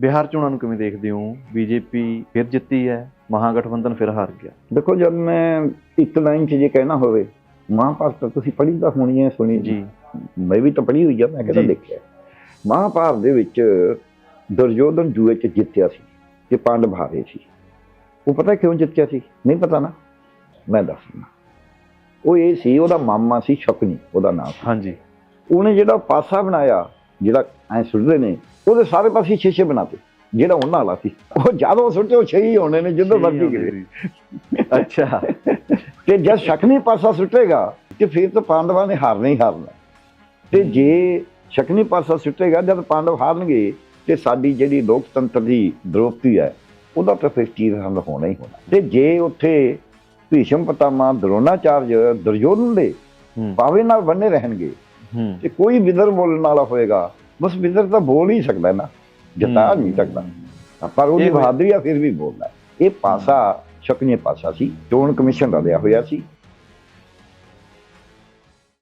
ਬਿਹਾਰ ਚੋਣਾਂ ਨੂੰ ਕਿਵੇਂ ਦੇਖਦੇ ਹੋ? ਬੀਜੇਪੀ ਫਿਰ ਜਿੱਤੀ ਹੈ ਮਹਾਗਠਬੰਧਨ ਫਿਰ ਹਾਰ ਗਿਆ। ਦੇਖੋ ਜਦ ਮੈਂ ਇੱਕ ਲਾਈਨ 'ਚ ਜੇ ਕਹਿਣਾ ਹੋਵੇ ਮਹਾਭਾਰਤ ਤੁਸੀਂ ਪੜ੍ਹੀ ਤਾਂ ਹੋਣੀ ਹੈ ਸੁਣੀ ਜੀ। ਮੈਂ ਵੀ ਤਾਂ ਪੜ੍ਹੀ ਹੋਈ ਆ ਮੈਂ ਕਿਹੜਾ ਜੀ। ਦੇਖਿਆ। ਮਹਾਭਾਰਤ ਦੇ ਵਿੱਚ ਦੁਰਯੋਧਨ ਜੂਏ 'ਚ ਜਿੱਤਿਆ ਸੀ ਤੇ ਪਾਂਡਵ ਹਾਰੇ ਸੀ। ਉਹ ਪਤਾ ਕਿਉਂ ਜਿੱਤਿਆ ਸੀ? ਨਹੀਂ ਪਤਾ ਨਾ। ਮੈਂ ਦੱਸਦਾ ਉਹ ਇਹ ਸੀ ਉਹਦਾ ਮਾਮਾ ਸੀ ਸ਼ਕਨੀ ਉਹਦਾ ਨਾਮ ਹਾਂਜੀ। ਉਹਨੇ ਜਿਹੜਾ ਪਾਸਾ ਬਣਾਇਆ ਜਿਹੜਾ ਐ ਸੁੱਟਦੇ ਨੇ ਉਹਦੇ ਸਾਰੇ ਪਾਸੇ ਛੇ ਬਣਾਤੇ ਜਿਹੜਾ ਉਹਨਾਂ ਵਾਲਾ ਸੀ। ਉਹ ਜਦੋਂ ਸੁੱਟੇ ਉਹ ਛੇ ਹੀ ਹੋਣੇ ਨੇ ਜਿੱਦੋਂ ਮਰਜ਼ੀ ਗਏ ਅੱਛਾ। ਤੇ ਜਦ ਸ਼ਕਨੀ ਪਾਸਾ ਸੁੱਟੇਗਾ ਤੇ ਫਿਰ ਤਾਂ ਪਾਂਡਵਾਂ ਨੇ ਹਾਰਨਾ ਹੀ ਹਾਰਨਾ। ਤੇ ਜੇ ਸ਼ਕਨੀ ਪਾਸਾ ਸੁੱਟੇਗਾ ਜਦ ਪਾਂਡਵ ਹਾਰਨਗੇ ਤੇ ਸਾਡੀ ਜਿਹੜੀ ਲੋਕਤੰਤਰ ਦੀ ਦ੍ਰੋਪਤੀ ਹੈ ਉਹਦਾ ਤਾਂ ਫਿਰ ਚੀਜ਼ ਹੰਦ ਹੋਣਾ ਹੀ ਹੋਣਾ। ਤੇ ਜੇ ਉੱਥੇ ਭੀਸ਼ਮ ਪਤਾਮਾ ਦਰੋਣਾਚਾਰਜ ਦੁਰਯੋਧਨ ਦੇ ਪਾਵੇ ਨਾਲ ਬੰਨੇ ਰਹਿਣਗੇ ਤੇ ਕੋਈ ਵਿਦਰ ਬੋਲਣ ਵਾਲਾ ਹੋਏਗਾ ਬਸ ਵਿਦਰ ਤਾਂ ਬੋਲ ਹੀ ਸਕਦਾ ਨਾ ਜਤਾ ਨਹੀਂ ਸਕਦਾ। ਪਰ ਉਹਦੀ ਬਹਾਦਰੀ ਆ ਫਿਰ ਵੀ ਬੋਲਦਾ। ਇਹ ਪਾਸਾ ਸ਼ਕਨੀ ਪਾਸਾ ਸੀ ਚੋਣ ਕਮਿਸ਼ਨ ਦਾ ਲਿਆ ਹੋਇਆ ਸੀ।